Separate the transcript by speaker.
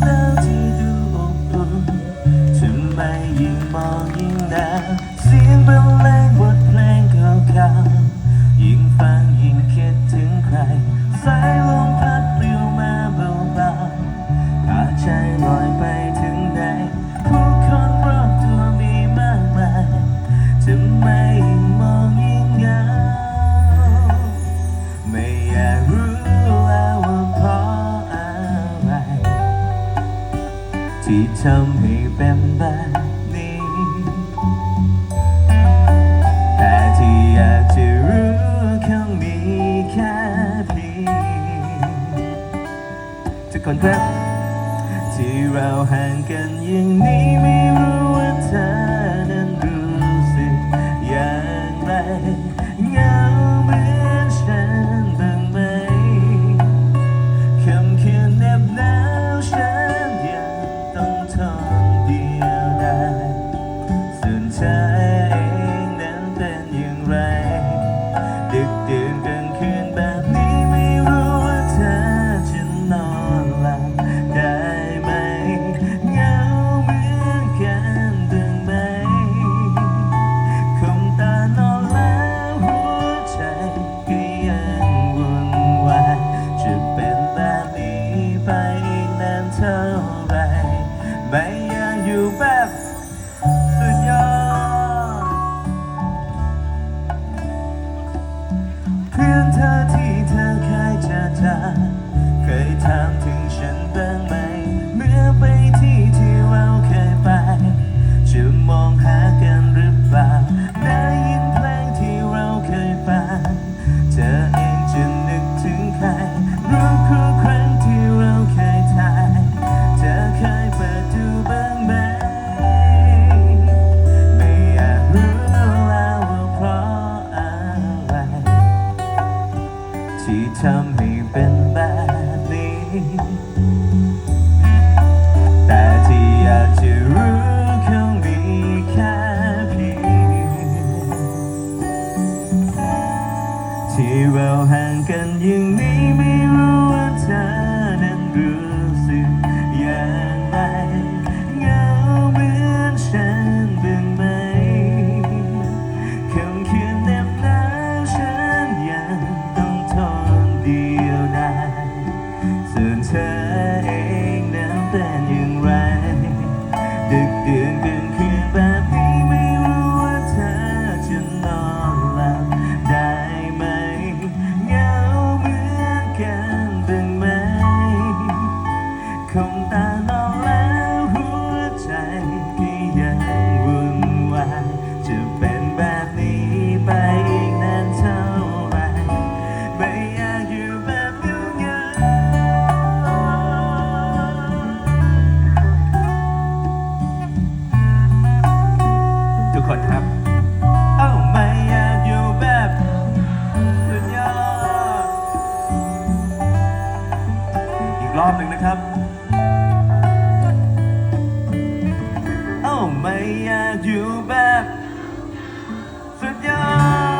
Speaker 1: หนาวที่ดูอบอุ่ทำไมยิ่งมองยิ่งหนาเสียงเบา ที่ทำให้เป็นแบบนี้ แต่ที่อยากจะรู้คงมีแค่เพียงทุกคนครับ ที่เราห่างกันอย่างนี้ไม่รู้ว่าเธอ เท่าไรไม่อยากอยู่แบบสุดยอดเพื่อนเธอที่เธอเคยจะจธเคยถามถึง ที่ทำให้เป็นแบบนี้ แต่ที่อยากจะรู้คงมีแค่เพียงที่เราห่างกันอย่างนี้ไม่รู้ว่าเธอนั้นรู้ do do ไม่อยากอยู่แบบสุดยอด